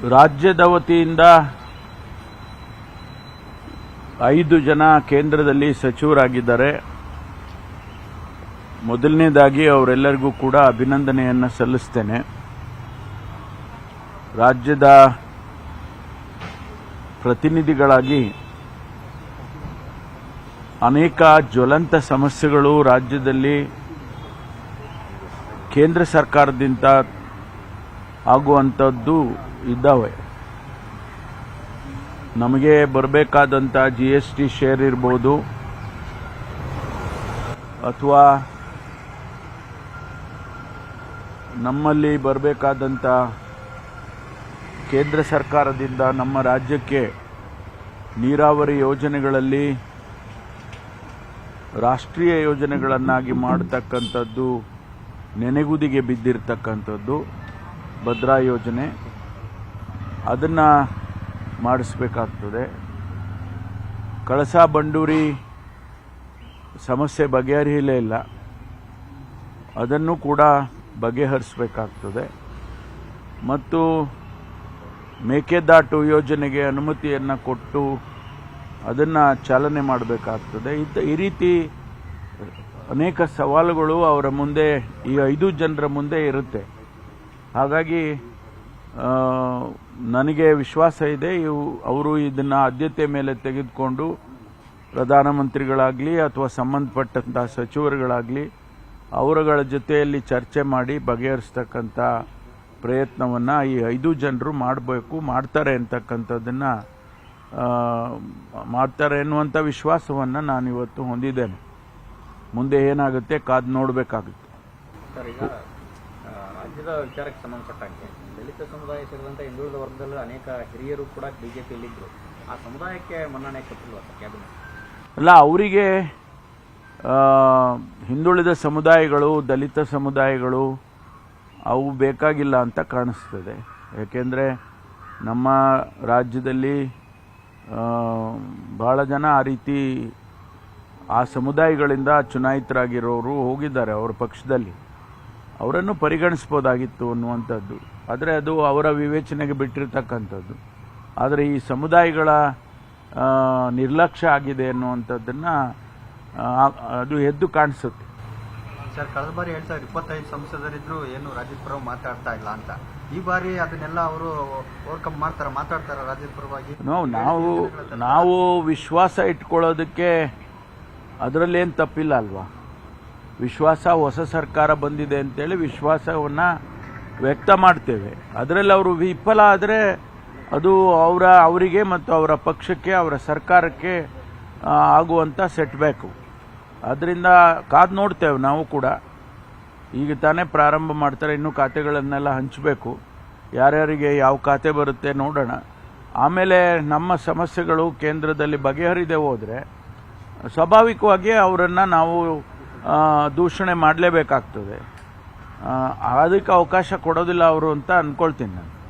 ರಾಜ್ಯದ ವತಿಯಿಂದ ಐದು ಜನ ಕೇಂದ್ರದಲ್ಲಿ ಸಚಿವರಾಗಿದ್ದಾರೆ. ಮೊದಲನೇದಾಗಿ ಅವರೆಲ್ಲರಿಗೂ ಕೂಡ ಅಭಿನಂದನೆಯನ್ನು ಸಲ್ಲಿಸ್ತೇನೆ. ರಾಜ್ಯದ ಪ್ರತಿನಿಧಿಗಳಾಗಿ ಅನೇಕ ಜ್ವಲಂತ ಸಮಸ್ಯೆಗಳು ರಾಜ್ಯದಲ್ಲಿ ಕೇಂದ್ರ ಸರ್ಕಾರದಿಂದ ಆಗುವಂಥದ್ದು ಇದ್ದಾವೆ. ನಮಗೆ ಬರಬೇಕಾದಂಥ ಜಿ ಎಸ್ ಟಿ ಶೇರ್ ಇರ್ಬೋದು, ಅಥವಾ ನಮ್ಮಲ್ಲಿ ಬರಬೇಕಾದಂಥ ಕೇಂದ್ರ ಸರ್ಕಾರದಿಂದ ನಮ್ಮ ರಾಜ್ಯಕ್ಕೆ ನೀರಾವರಿ ಯೋಜನೆಗಳಲ್ಲಿ ರಾಷ್ಟ್ರೀಯ ಯೋಜನೆಗಳನ್ನಾಗಿ ಮಾಡತಕ್ಕಂಥದ್ದು ನೆನೆಗುದಿಗೆ ಬಿದ್ದಿರ್ತಕ್ಕಂಥದ್ದು. ಭದ್ರಾ ಯೋಜನೆ ಅದನ್ನು ಮಾಡಿಸ್ಬೇಕಾಗ್ತದೆ. ಕಳಸಾ ಬಂಡೂರಿ ಸಮಸ್ಯೆ ಬಗೆಹರಿಯಲೇ ಇಲ್ಲ. ಅದನ್ನು ಕೂಡ ಬಗೆಹರಿಸಬೇಕಾಗ್ತದೆ. ಮತ್ತು ಮೇಕೆದಾಟು ಯೋಜನೆಗೆ ಅನುಮತಿಯನ್ನು ಕೊಟ್ಟು ಅದನ್ನು ಚಾಲನೆ ಮಾಡಬೇಕಾಗ್ತದೆ. ಇತ್ತ ಈ ರೀತಿ ಅನೇಕ ಸವಾಲುಗಳು ಅವರ ಮುಂದೆ, ಈ ಐದು ಜನರ ಮುಂದೆ ಇರುತ್ತೆ. ಹಾಗಾಗಿ ನನಗೆ ವಿಶ್ವಾಸ ಇದೆ, ಇವು, ಅವರು ಇದನ್ನು ಆದ್ಯತೆ ಮೇಲೆ ತೆಗೆದುಕೊಂಡು ಪ್ರಧಾನಮಂತ್ರಿಗಳಾಗಲಿ ಅಥವಾ ಸಂಬಂಧಪಟ್ಟಂಥ ಸಚಿವರುಗಳಾಗಲಿ ಅವರುಗಳ ಜೊತೆಯಲ್ಲಿ ಚರ್ಚೆ ಮಾಡಿ ಬಗೆಹರಿಸ್ತಕ್ಕಂಥ ಪ್ರಯತ್ನವನ್ನು ಈ ಐದು ಜನರು ಮಾಡಬೇಕು, ಮಾಡ್ತಾರೆ ಅಂತಕ್ಕಂಥದ್ದನ್ನು ಮಾಡ್ತಾರೆ ಎನ್ನುವಂಥ ವಿಶ್ವಾಸವನ್ನು ನಾನು ಇವತ್ತು ಹೊಂದಿದ್ದೇನೆ. ಮುಂದೆ ಏನಾಗುತ್ತೆ ಕಾದು ನೋಡಬೇಕಾಗುತ್ತೆ. ರಾಜ್ಯದ ವಿಚಾರಕ್ಕೆ ಸಂಬಂಧಪಟ್ಟಂಗೆ ದಲಿತ ಸಮುದಾಯ ಸೇರಿದಂತೆ ಹಿಂದುಳಿದ ವರ್ಗದಲ್ಲಿ ಅನೇಕ ಹಿರಿಯರು ಕೂಡ ಬಿಜೆಪಿಯಲ್ಲಿದ್ದರು ಆ ಸಮುದಾಯಕ್ಕೆ ಮನ್ನಣೆ ಕೊಟ್ಟಿಲ್ವ ಕ್ಯಾಬಿನೆಟ್. ಅಲ್ಲ, ಅವರಿಗೆ ಹಿಂದುಳಿದ ಸಮುದಾಯಗಳು, ದಲಿತ ಸಮುದಾಯಗಳು, ಅವು ಬೇಕಾಗಿಲ್ಲ ಅಂತ ಕಾಣಿಸ್ತದೆ. ಏಕೆಂದರೆ ನಮ್ಮ ರಾಜ್ಯದಲ್ಲಿ ಭಾಳ ಜನ ಆ ರೀತಿ ಆ ಸಮುದಾಯಗಳಿಂದ ಚುನಾಯಿತರಾಗಿರೋರು ಹೋಗಿದ್ದಾರೆ, ಅವರ ಪಕ್ಷದಲ್ಲಿ. ಅವರನ್ನು ಪರಿಗಣಿಸ್ಬೋದಾಗಿತ್ತು ಅನ್ನುವಂಥದ್ದು. ಆದರೆ ಅದು ಅವರ ವಿವೇಚನೆಗೆ ಬಿಟ್ಟಿರ್ತಕ್ಕಂಥದ್ದು. ಆದರೆ ಈ ಸಮುದಾಯಗಳ ನಿರ್ಲಕ್ಷ್ಯ ಆಗಿದೆ ಅನ್ನುವಂಥದ್ದನ್ನು ಅದು ಎದ್ದು ಕಾಣಿಸುತ್ತೆ. ಸರ್ ಕಳೆದ ಬಾರಿ ಎರಡು ಸಾವಿರದ ಇಪ್ಪತ್ತೈದು ಸಂಸದರಿದ್ರು ಏನು ರಾಜ್ಯದ ಪರ ಮಾತಾಡ್ತಾ ಇಲ್ಲ ಅಂತ. ಈ ಬಾರಿ ಅದನ್ನೆಲ್ಲ ಅವರು ಓವರ್ಕಮ್ ಮಾಡ್ತಾರೆ ಮಾತಾಡ್ತಾರೆ ರಾಜ್ಯದ ಪರವಾಗಿ ನಾವು ನಾವು ನಾವು ವಿಶ್ವಾಸ ಇಟ್ಕೊಳ್ಳೋದಕ್ಕೆ ಅದರಲ್ಲೇನು ತಪ್ಪಿಲ್ಲ ಅಲ್ವಾ? ವಿಶ್ವಾಸ ಹೊಸ ಸರ್ಕಾರ ಬಂದಿದೆ ಅಂತೇಳಿ ವಿಶ್ವಾಸವನ್ನು ವ್ಯಕ್ತ ಮಾಡ್ತೇವೆ. ಅದರಲ್ಲಿ ಅವರು ವಿಫಲ ಆದರೆ ಅದು ಅವರ, ಅವರಿಗೆ ಮತ್ತು ಅವರ ಪಕ್ಷಕ್ಕೆ, ಅವರ ಸರ್ಕಾರಕ್ಕೆ ಆಗುವಂಥ ಸೆಟ್ಬ್ಯಾಕು ಅದರಿಂದ ಕಾದು ನೋಡ್ತೇವೆ ನಾವು ಕೂಡ. ಈಗ ತಾನೇ ಪ್ರಾರಂಭ ಮಾಡ್ತಾರೆ, ಇನ್ನೂ ಖಾತೆಗಳನ್ನೆಲ್ಲ ಹಂಚಬೇಕು. ಯಾರ್ಯಾರಿಗೆ ಯಾವ ಖಾತೆ ಬರುತ್ತೆ ನೋಡೋಣ. ಆಮೇಲೆ ನಮ್ಮ ಸಮಸ್ಯೆಗಳು ಕೇಂದ್ರದಲ್ಲಿ ಬಗೆಹರಿದೆ ಹೋದರೆ, ಸ್ವಾಭಾವಿಕವಾಗಿ ಅವರನ್ನು ನಾವು ದೂಷಣೆ ಮಾಡಲೇಬೇಕಾಗ್ತದೆ. ಅದಕ್ಕೆ ಅವಕಾಶ ಕೊಡೋದಿಲ್ಲ ಅವರು ಅಂತ ಅಂದ್ಕೊಳ್ತೀನಿ ನಾನು.